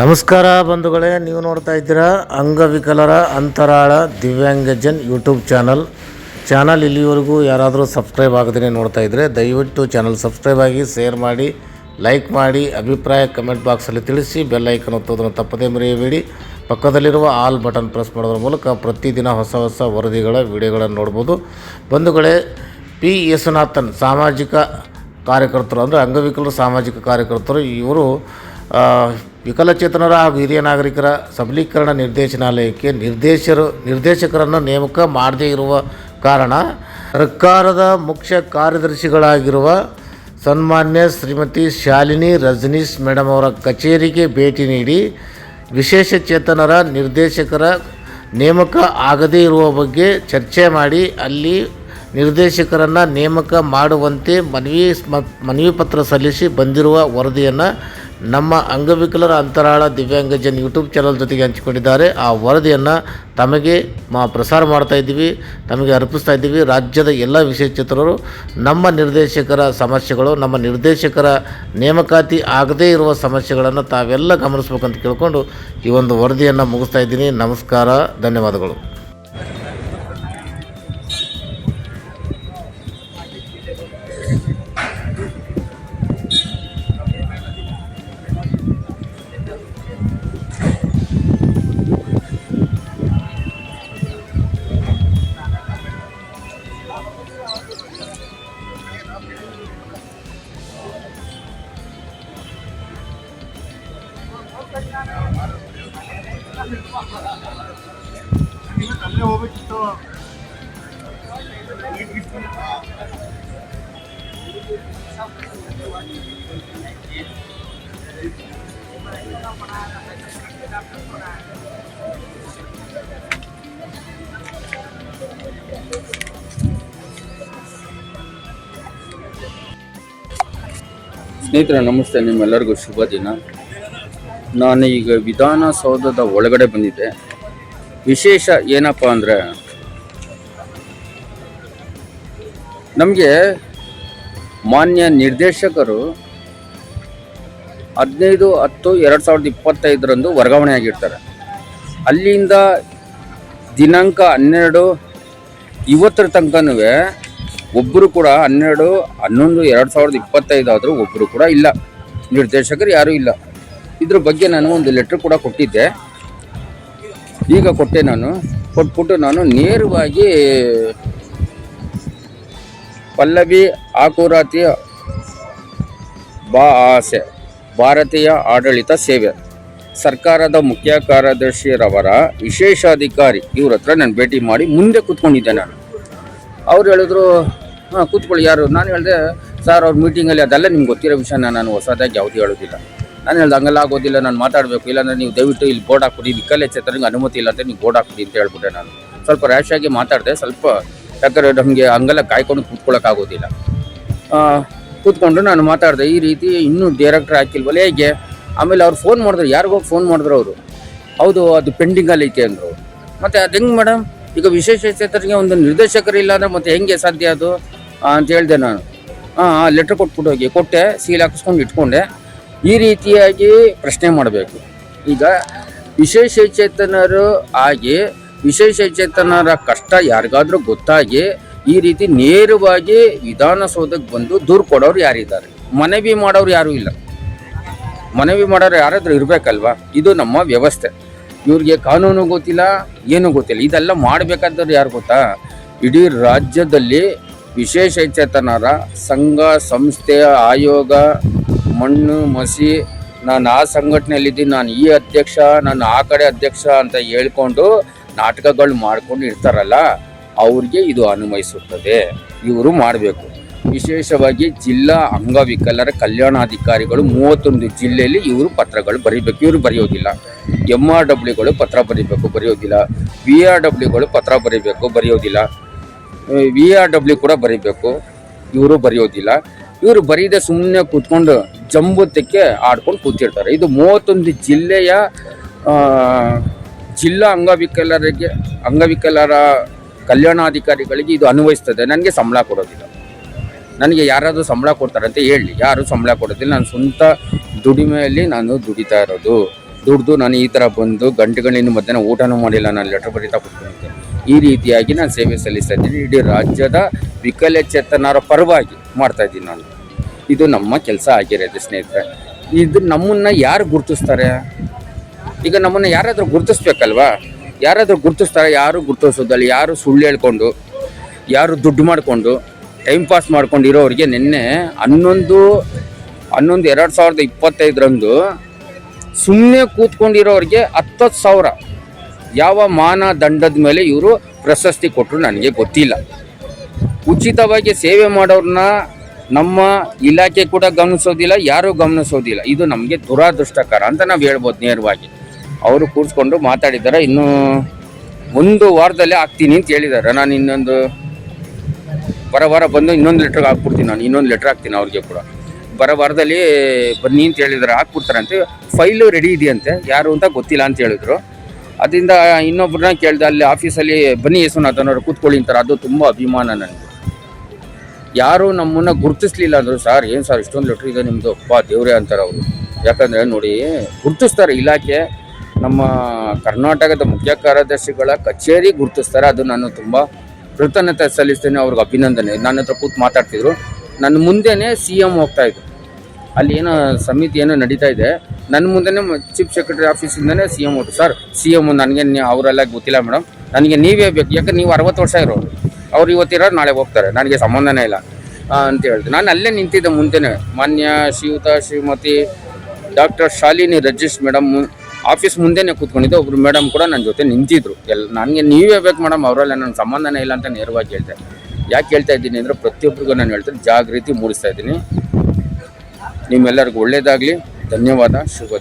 ನಮಸ್ಕಾರ ಬಂಧುಗಳೇ, ನೀವು ನೋಡ್ತಾ ಇದ್ದೀರಾ ಅಂಗವಿಕಲರ ಅಂತರಾಳ ದಿವ್ಯಾಂಗಜನ್ ಯೂಟ್ಯೂಬ್ ಚಾನಲ್. ಚಾನಲ್ ಇಲ್ಲಿವರೆಗೂ ಯಾರಾದರೂ ಸಬ್ಸ್ಕ್ರೈಬ್ ಆಗದೇ ನೋಡ್ತಾ ಇದ್ದರೆ ದಯವಿಟ್ಟು ಚಾನಲ್ ಸಬ್ಸ್ಕ್ರೈಬ್ ಆಗಿ, ಶೇರ್ ಮಾಡಿ, ಲೈಕ್ ಮಾಡಿ, ಅಭಿಪ್ರಾಯ ಕಮೆಂಟ್ ಬಾಕ್ಸಲ್ಲಿ ತಿಳಿಸಿ, ಬೆಲ್ ಐಕನ್ ಒತ್ತೋದನ್ನು ತಪ್ಪದೇ ಮರೆಯಬೇಡಿ. ಪಕ್ಕದಲ್ಲಿರುವ ಆಲ್ ಬಟನ್ ಪ್ರೆಸ್ ಮಾಡೋದ್ರ ಮೂಲಕ ಪ್ರತಿದಿನ ಹೊಸ ಹೊಸ ವರದಿಗಳ, ವಿಡಿಯೋಗಳನ್ನು ನೋಡ್ಬೋದು. ಬಂಧುಗಳೇ ಪಿ ಯೇಸುನಾಥನ್ ಸಾಮಾಜಿಕ ಕಾರ್ಯಕರ್ತರು ಅಂದರೆ ಅಂಗವಿಕಲರು, ಸಾಮಾಜಿಕ ಕಾರ್ಯಕರ್ತರು, ಇವರು ವಿಕಲಚೇತನರ ಹಾಗೂ ಹಿರಿಯ ನಾಗರಿಕರ ಸಬಲೀಕರಣ ನಿರ್ದೇಶನಾಲಯಕ್ಕೆ ನಿರ್ದೇಶರು, ನಿರ್ದೇಶಕರನ್ನು ನೇಮಕ ಮಾಡದೇ ಇರುವ ಕಾರಣ ಸರ್ಕಾರದ ಮುಖ್ಯ ಕಾರ್ಯದರ್ಶಿಗಳಾಗಿರುವ ಸನ್ಮಾನ್ಯ ಶ್ರೀಮತಿ ಶಾಲಿನಿ ರಜನೀಶ್ ಮೇಡಮ್ ಅವರ ಕಚೇರಿಗೆ ಭೇಟಿ ನೀಡಿ ವಿಶೇಷ ಚೇತನರ ನಿರ್ದೇಶಕರ ನೇಮಕ ಆಗದೇ ಇರುವ ಬಗ್ಗೆ ಚರ್ಚೆ ಮಾಡಿ ಅಲ್ಲಿ ನಿರ್ದೇಶಕರನ್ನು ನೇಮಕ ಮಾಡುವಂತೆ ಮನವಿ ಮನವಿ ಪತ್ರ ಸಲ್ಲಿಸಿ ಬಂದಿರುವ ವರದಿಯನ್ನು ನಮ್ಮ ಅಂಗವಿಕಲರ ಅಂತರಾಳ ದಿವ್ಯಾಂಗಜನ್ ಯೂಟ್ಯೂಬ್ ಚಾನಲ್ ಜೊತೆಗೆ ಹಂಚಿಕೊಂಡಿದ್ದಾರೆ. ಆ ವರದಿಯನ್ನು ತಮಗೆ ಮಾ ಪ್ರಸಾರ ಮಾಡ್ತಾ ಇದ್ದೀವಿ, ತಮಗೆ ಅರ್ಪಿಸ್ತಾ ಇದ್ದೀವಿ. ರಾಜ್ಯದ ಎಲ್ಲ ವಿಶೇಷಚೇತನರು ನಮ್ಮ ನಿರ್ದೇಶಕರ ಸಮಸ್ಯೆಗಳು, ನಮ್ಮ ನಿರ್ದೇಶಕರ ನೇಮಕಾತಿ ಆಗದೇ ಇರುವ ಸಮಸ್ಯೆಗಳನ್ನು ತಾವೆಲ್ಲ ಗಮನಿಸ್ಬೇಕಂತ ಕೇಳಿಕೊಂಡು ಈ ಒಂದು ವರದಿಯನ್ನು ಮುಗಿಸ್ತಾ ಇದ್ದೀನಿ. ನಮಸ್ಕಾರ, ಧನ್ಯವಾದಗಳು. ಸ್ನೇಹಿತರೆ ನಮಸ್ತೆ. ನಿಮ್ಮೆಲ್ಲರಿಗೂ ಶುಭ ದಿನ. ನಾನು ಈಗ ವಿಧಾನಸೌಧದ ಒಳಗಡೆ ಬಂದಿದ್ದೆ. ವಿಶೇಷ ಏನಪ್ಪ ಅಂದರೆ, ನಮಗೆ ಮಾನ್ಯ ನಿರ್ದೇಶಕರು ಹದಿನೈದು, ಹತ್ತು, ಎರಡು ಸಾವಿರದ ಇಪ್ಪತ್ತೈದರಂದು ವರ್ಗಾವಣೆ ಆಗಿರ್ತಾರೆ. ಅಲ್ಲಿಂದ ದಿನಾಂಕ ಹನ್ನೆರಡು, ಇವತ್ತರ ತನಕನೂ ಒಬ್ಬರು ಕೂಡ ಹನ್ನೆರಡು, ಹನ್ನೊಂದು, ಎರಡು ಸಾವಿರದ ಇಪ್ಪತ್ತೈದು ಆದರೂ ಒಬ್ಬರು ಕೂಡ ಇಲ್ಲ. ನಿರ್ದೇಶಕರು ಯಾರೂ ಇಲ್ಲ. ಇದ್ರ ಬಗ್ಗೆ ನಾನು ಒಂದು ಲೆಟ್ರ್ ಕೂಡ ಕೊಟ್ಟಿದ್ದೆ. ಈಗ ಕೊಟ್ಟೆ ನಾನು. ಕೊಟ್ಬಿಟ್ಟು ನಾನು ನೇರವಾಗಿ ಪಲ್ಲವಿ ಆಕುರಾತಿ ಬಾ ಆಸೆ, ಭಾರತೀಯ ಆಡಳಿತ ಸೇವೆ. ಸರ್ಕಾರದ ಮುಖ್ಯ ಕಾರ್ಯದರ್ಶಿಯರವರ ವಿಶೇಷಾಧಿಕಾರಿ ಇವ್ರ ಹತ್ರ ನಾನು ಭೇಟಿ ಮಾಡಿ ಮುಂದೆ ಕೂತ್ಕೊಂಡಿದ್ದೆ ನಾನು. ಅವ್ರು ಹೇಳಿದ್ರು, ಹಾಂ, ಕೂತ್ಕೊಳ್ಳಿ ಯಾರು? ನಾನು ಹೇಳಿದೆ, ಸರ್, ಅವ್ರ ಮೀಟಿಂಗಲ್ಲಿ ಅದೆಲ್ಲ ನಿಮ್ಗೆ ಗೊತ್ತಿರೋ ವಿಷಯನ ನಾನು ಹೊಸದಾಗಿ ಯಾವುದು ಹೇಳೋದಿಲ್ಲ. ನಾನು ಹೇಳ್ದೆ, ಹಂಗೆಲ್ಲ ಆಗೋದಿಲ್ಲ, ನಾನು ಮಾತಾಡಬೇಕು. ಇಲ್ಲಾಂದ್ರೆ ನೀವು ದಯವಿಟ್ಟು ಇಲ್ಲಿ ಬೋರ್ಡ್ ಹಾಕ್ಬಿಡಿ ವಿಕಲಚೇತನಿಗೆ ಅನುಮತಿ ಇಲ್ಲ ಅಂತ ನೀವು ಬೋರ್ಡ್ ಹಾಕ್ಬಿಡಿ ಅಂತ ಹೇಳ್ಬಿಟ್ಟೆ ನಾನು. ಸ್ವಲ್ಪ ರ್ಯಾಶ್ ಆಗಿ ಮಾತಾಡಿದೆ, ಸ್ವಲ್ಪ ಯಾಕಂದ್ರೆ ನಮಗೆ ಹಂಗೆಲ್ಲ ಕಾಯ್ಕೊಂಡು ಕೂತ್ಕೊಳ್ಳೋಕ್ಕಾಗೋದಿಲ್ಲ ಕೂತ್ಕೊಂಡು ನಾನು ಮಾತಾಡಿದೆ, ಈ ರೀತಿ ಇನ್ನೂ ಡೈರೆಕ್ಟ್ರ್ ಹಾಕಿಲ್ವಲ್ಲ, ಹೇಗೆ? ಆಮೇಲೆ ಅವ್ರು ಫೋನ್ ಮಾಡಿದ್ರು, ಯಾರಿಗೋ ಫೋನ್ ಮಾಡಿದ್ರು ಅವರು. ಹೌದು, ಅದು ಪೆಂಡಿಂಗಲ್ಲಿ ಐತೆ ಅಂದರು. ಮತ್ತು ಅದು ಹೆಂಗೆ ಮೇಡಮ್ ಈಗ ವಿಶೇಷ ಚೇತರಿಗೆ ಒಂದು ನಿರ್ದೇಶಕರು ಇಲ್ಲ ಅಂದರೆ ಮತ್ತೆ ಹೆಂಗೆ ಸಾಧ್ಯ ಅದು? ಅಂತ ಹೇಳಿದೆ ನಾನು. ಹಾಂ ಲೆಟ್ರ್ ಕೊಟ್ಬಿಟ್ಟು ಹೋಗಿ, ಕೊಟ್ಟೆ ಸೀಲ್ ಹಾಕಿಸ್ಕೊಂಡು ಇಟ್ಕೊಂಡೆ. ಈ ರೀತಿಯಾಗಿ ಪ್ರಶ್ನೆ ಮಾಡಬೇಕು. ಈಗ ವಿಶೇಷ ಚೇತನರು ಆಗಿ ವಿಶೇಷ ಚೇತನರ ಕಷ್ಟ ಯಾರಿಗಾದ್ರೂ ಗೊತ್ತಾಗಿ ಈ ರೀತಿ ನೇರವಾಗಿ ವಿಧಾನಸೌಧಕ್ಕೆ ಬಂದು ದೂರು ಕೊಡೋರು ಯಾರಿದ್ದಾರೆ? ಮನವಿ ಮಾಡೋರು ಯಾರೂ ಇಲ್ಲ. ಮನವಿ ಮಾಡೋರು ಯಾರಾದರೂ ಇರಬೇಕಲ್ವಾ? ಇದು ನಮ್ಮ ವ್ಯವಸ್ಥೆ. ಇವ್ರಿಗೆ ಕಾನೂನು ಗೊತ್ತಿಲ್ಲ, ಏನೂ ಗೊತ್ತಿಲ್ಲ. ಇದೆಲ್ಲ ಮಾಡಬೇಕಾದವ್ರು ಯಾರು ಗೊತ್ತಾ? ಇಡೀ ರಾಜ್ಯದಲ್ಲಿ ವಿಶೇಷ ಚೇತನರ ಸಂಘ ಸಂಸ್ಥೆ ಆಯೋಗ ಮಣ್ಣು, ಮಸಿ, ನಾನು ಆ ಸಂಘಟನೆಯಲ್ಲಿದ್ದೀನಿ, ನಾನು ಈ ಅಧ್ಯಕ್ಷ, ನಾನು ಆ ಕಡೆ ಅಧ್ಯಕ್ಷ ಅಂತ ಹೇಳ್ಕೊಂಡು ನಾಟಕಗಳು ಮಾಡ್ಕೊಂಡು ಇರ್ತಾರಲ್ಲ, ಅವ್ರಿಗೆ ಇದು ಅನ್ವಯಿಸುತ್ತದೆ ಇವರು ಮಾಡಬೇಕು. ವಿಶೇಷವಾಗಿ ಜಿಲ್ಲಾ ಅಂಗವಿಕಲರ ಕಲ್ಯಾಣಾಧಿಕಾರಿಗಳು ಮೂವತ್ತೊಂದು ಜಿಲ್ಲೆಯಲ್ಲಿ ಇವರು ಪತ್ರಗಳು ಬರೀಬೇಕು. ಇವರು ಬರೆಯೋದಿಲ್ಲ. ಎಂ ಆರ್ ಡಬ್ಲ್ಯೂಗಳು ಪತ್ರ ಬರೀಬೇಕು, ಬರೆಯೋದಿಲ್ಲ. ವಿ ಆರ್ ಡಬ್ಲ್ಯೂಗಳು ಪತ್ರ ಬರೀಬೇಕು, ಬರೆಯೋದಿಲ್ಲ. ವಿ ಆರ್ ಡಬ್ಲ್ಯೂ ಕೂಡ ಬರೀಬೇಕು. ಇವರು ಬರೆಯೋದಿಲ್ಲ. ಇವರು ಬರೀದೆ ಸುಮ್ಮನೆ ಕೂತ್ಕೊಂಡು ಜಂಬುತ್ತಕ್ಕೆ ಆಡ್ಕೊಂಡು ಕೂತಿರ್ತಾರೆ. ಇದು ಮೂವತ್ತೊಂದು ಜಿಲ್ಲೆಯ ಜಿಲ್ಲಾ ಅಂಗವಿಕಲರಿಗೆ, ಅಂಗವಿಕಲರ ಕಲ್ಯಾಣಾಧಿಕಾರಿಗಳಿಗೆ ಇದು ಅನ್ವಯಿಸ್ತದೆ. ನನಗೆ ಸಂಬಳ ಕೊಡೋದಿಲ್ಲ. ನನಗೆ ಯಾರಾದರೂ ಸಂಬಳ ಕೊಡ್ತಾರೆ ಅಂತ ಹೇಳಿ. ಯಾರು ಸಂಬಳ ಕೊಡೋದಿಲ್ಲ. ನಾನು ಸ್ವಂತ ದುಡಿಮೆಯಲ್ಲಿ ನಾನು ದುಡಿತಾ ಇರೋದು. ದುಡ್ದು ನಾನು ಈ ಥರ ಬಂದು ಗಂಟೆಗಳಿಂದ ಮಧ್ಯಾಹ್ನ ಊಟನೂ ಮಾಡಿಲ್ಲ. ನಾನು ಲೆಟರ್ ಬರೀತಾ ಕೊಡ್ತೀನಿ ಈ ರೀತಿಯಾಗಿ ನಾನು ಸೇವೆ ಸಲ್ಲಿಸ್ತಾ ಇದ್ದೀನಿ. ಇಡೀ ರಾಜ್ಯದ ವಿಕಲಚೇತನರ ಪರವಾಗಿ. ಮಾಡ್ತಾ ಇದ್ದೀನಿ ನಾನು. ಇದು ನಮ್ಮ ಕೆಲಸ ಆಗಿರೋದು ಸ್ನೇಹಿತರೆ. ಇದು ನಮ್ಮನ್ನು ಯಾರು ಗುರುತಿಸ್ತಾರೆ? ಈಗ ನಮ್ಮನ್ನು ಯಾರಾದರೂ ಗುರುತಿಸ್ಬೇಕಲ್ವಾ? ಯಾರಾದರೂ ಗುರುತಿಸ್ತಾರೆ, ಯಾರು ಗುರುತಿಸೋದಲ್ಲ ಯಾರು ಸುಳ್ಳು ಹೇಳ್ಕೊಂಡು, ಯಾರು ದುಡ್ಡು ಮಾಡಿಕೊಂಡು ಟೈಮ್ ಪಾಸ್ ಮಾಡ್ಕೊಂಡು ಇರೋರಿಗೆ ನಿನ್ನೆ ಹನ್ನೊಂದು ಹನ್ನೊಂದು ಎರಡು ಸಾವಿರದ ಇಪ್ಪತ್ತೈದರಂದು ಸುಮ್ಮನೆ ಕೂತ್ಕೊಂಡಿರೋರಿಗೆ ಹತ್ತತ್ತು ಸಾವಿರ. ಯಾವ ಮಾನದಂಡದ ಮೇಲೆ ಇವರು ಪ್ರಶಸ್ತಿ ಕೊಟ್ಟರು ನನಗೆ ಗೊತ್ತಿಲ್ಲ. ಉಚಿತವಾಗಿ ಸೇವೆ ಮಾಡೋರನ್ನ ನಮ್ಮ ಇಲಾಖೆ ಕೂಡ ಗಮನಿಸೋದಿಲ್ಲ, ಯಾರೂ ಗಮನಿಸೋದಿಲ್ಲ. ಇದು ನಮಗೆ ದುರಾದೃಷ್ಟಕರ ಅಂತ ನಾವು ಹೇಳ್ಬೋದು ನೇರವಾಗಿ. ಅವರು ಕೂರಿಸ್ಕೊಂಡು ಮಾತಾಡಿದ್ದಾರೆ ಇನ್ನು ಒಂದು ವಾರದಲ್ಲೇ ಹಾಕ್ತೀನಿ ಅಂತ ಹೇಳಿದ್ದಾರೆ ನಾನು ಇನ್ನೊಂದು ಬರ ವಾರ ಬಂದು ಇನ್ನೊಂದು ಲೆಟ್ರ್ ಹಾಕ್ಬಿಡ್ತೀನಿ ನಾನು, ಇನ್ನೊಂದು ಲೆಟ್ರ್ ಹಾಕ್ತೀನಿ ಅವ್ರಿಗೆ ಕೂಡ. ಬರ ವಾರದಲ್ಲಿ ಬನ್ನಿ ಅಂತ ಹೇಳಿದ್ದಾರೆ ಹಾಕ್ಬಿಡ್ತಾರಂತೆ. ಫೈಲು ರೆಡಿ ಇದೆಯಂತೆ, ಯಾರು ಅಂತ ಗೊತ್ತಿಲ್ಲ ಅಂತ ಹೇಳಿದ್ರು. ಅದರಿಂದ ಇನ್ನೊಬ್ಬರನ್ನ ಕೇಳಿದೆ ಅಲ್ಲಿ ಆಫೀಸಲ್ಲಿ ಬನ್ನಿ ಯಶವಂತನವರು ಕೂತ್ಕೊಳ್ಳಿ ಅಂತಾರೆ. ಅದು ತುಂಬ ಅಭಿಮಾನ ನನಗೆ. ಯಾರೂ ನಮ್ಮನ್ನು ಗುರುತಿಸ್ಲಿಲ್ಲ ಅಂದರು, ಸರ್, ಏನು ಸರ್ ಇಷ್ಟೊಂದು ಲೆಟ್ರ್ ಇದೆ ನಿಮ್ಮದು ಅಪ್ಪ ದೇವ್ರೆ ಅಂತಾರೆ ಅವರು. ಯಾಕಂದರೆ ನೋಡಿ, ಗುರುತಿಸ್ತಾರೆ. ಇಲಾಖೆ ನಮ್ಮ ಕರ್ನಾಟಕದ ಮುಖ್ಯ ಕಾರ್ಯದರ್ಶಿಗಳ ಕಚೇರಿ ಗುರುತಿಸ್ತಾರೆ. ಅದು ನಾನು ತುಂಬ ಕೃತಜ್ಞತೆ ಸಲ್ಲಿಸ್ತೇನೆ. ಅವ್ರಿಗೆ ಅಭಿನಂದನೆ. ನನ್ನ ಹತ್ರ ಕೂತು ಮಾತಾಡ್ತಿದ್ರು. ನನ್ನ ಮುಂದೆನೇ ಸಿ ಎಂ ಹೋಗ್ತಾ ಇದ್ರು. ಅಲ್ಲಿ ಏನೋ ಸಮಿತಿ ಏನೋ ನಡೀತಾ ಇದೆ. ನನ್ನ ಮುಂದೆನೇ ಚೀಫ್ ಸೆಕ್ರೆಟರಿ ಆಫೀಸಿಂದನೇ ಸಿ ಎಂ ಹೊಟ್ಟು ಸರ್ ಸಿ ಎಂ ನನಗೆ ಅವರೆಲ್ಲ ಗೊತ್ತಿಲ್ಲ ಮೇಡಮ್ ನನಗೆ ನೀವೇ ಬೇಕು. ಯಾಕಂದ್ರೆ ನೀವು ಅರವತ್ತು ವರ್ಷ ಇರೋರು? ಅವ್ರು ಇವತ್ತಿರೋರು ನಾಳೆ ಹೋಗ್ತಾರೆ. ನನಗೆ ಸಂಬಂಧನೇ ಇಲ್ಲ. ಅಂತ ಹೇಳಿದೆ. ನಾನು ಅಲ್ಲೇ ನಿಂತಿದ್ದೆ ಮುಂದೆನೇ. ಮಾನ್ಯ ಶ್ರೀಯುತ Shrimati doctor Shalini Rajesh madam office ಮುಂದೆನೇ ಕೂತ್ಕೊಂಡಿದ್ದೆ. ಒಬ್ರು ಮೇಡಮ್ ಕೂಡ ನನ್ನ ಜೊತೆ ನಿಂತಿದ್ರು. ಎಲ್ಲ ನನಗೆ ನೀವೇ ಬೇಕು ಮೇಡಮ್ ಅವರೆಲ್ಲ ನನ್ನ ಸಂಬಂಧನೇ ಇಲ್ಲ ಅಂತ ನೇರವಾಗಿ ಹೇಳ್ದೆ. ಯಾಕೆ ಹೇಳ್ತಾ ಇದ್ದೀನಿ ಅಂದರೆ ಪ್ರತಿಯೊಬ್ಬರಿಗೂ ನಾನು ಹೇಳ್ತೀನಿ. ಜಾಗೃತಿ ಮೂಡಿಸ್ತಾ ಇದ್ದೀನಿ. ನಿಮ್ಮೆಲ್ಲರಿಗೂ ಒಳ್ಳೆಯದಾಗಲಿ ಧನ್ಯವಾದ. ಶುಭ